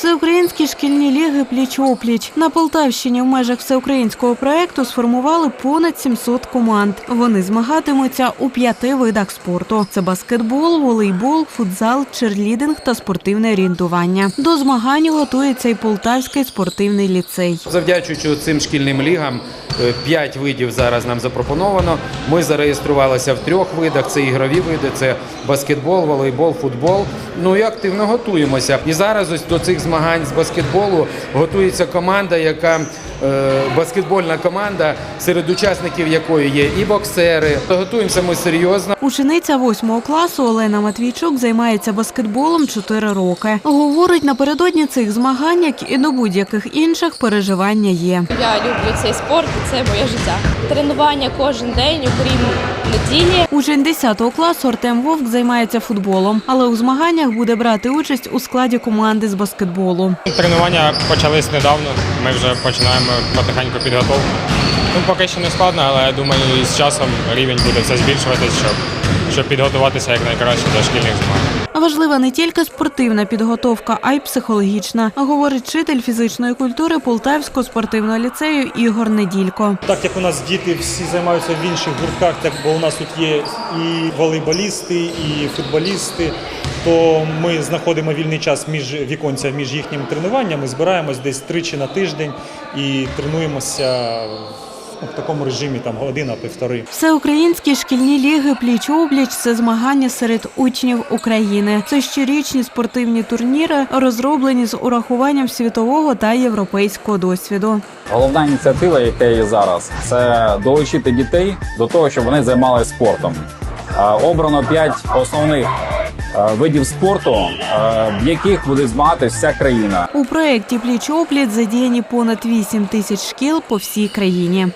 Всеукраїнські шкільні ліги пліч-опліч на Полтавщині в межах всеукраїнського проекту сформували понад 700 команд. Вони змагатимуться у п'яти видах спорту: це баскетбол, волейбол, футзал, черлідинг та спортивне орієнтування. До змагань готується і Полтавський спортивний ліцей. Завдячуючи цим шкільним лігам, п'ять видів зараз нам запропоновано. Ми зареєструвалися в трьох видах: це ігрові види, це баскетбол, волейбол, футбол. Ну і активно готуємося. І зараз ось до цих змагань з баскетболу готується команда, яка е, баскетбольна команда, серед учасників якої є і боксери. То готуємося ми серйозно. Учениця восьмого класу Олена Матвійчук займається баскетболом чотири роки. Говорить, напередодні цих змагань, як і до будь-яких інших, переживання є. Я люблю цей спорт, це моє життя. Тренування кожен день, окрім неділі. Учень 10 класу Артем Вовк займається футболом, але у змаганнях буде брати участь у складі команди з баскетболу. Тренування почались недавно. Ми вже починаємо потихеньку підготовку. Ну, поки що не складно, але я думаю, з часом рівень буде все збільшуватися, щоб, щоб підготуватися якнайкраще до шкільних змагань. Важлива не тільки спортивна підготовка, а й психологічна, говорить вчитель фізичної культури Полтавського спортивного ліцею Ігор Неділько. Так як у нас діти всі займаються в інших гуртках, так бо у нас тут є і волейболісти, і футболісти, то ми знаходимо вільний час між віконця, між їхніми тренуваннями, збираємось десь тричі на тиждень і тренуємося ну, в такому режимі там година-півтори. Всеукраїнські шкільні ліги пліч-опліч це змагання серед учнів України. Це щорічні спортивні турніри, розроблені з урахуванням світового та європейського досвіду. Головна ініціатива, яка є зараз, це долучити дітей до того, щоб вони займалися спортом. Е, Обрано п'ять основних е, видів спорту, е, в яких буде змагатися вся країна. У проєкті пліч-опліч задіяні понад 8 тисяч шкіл по всій країні.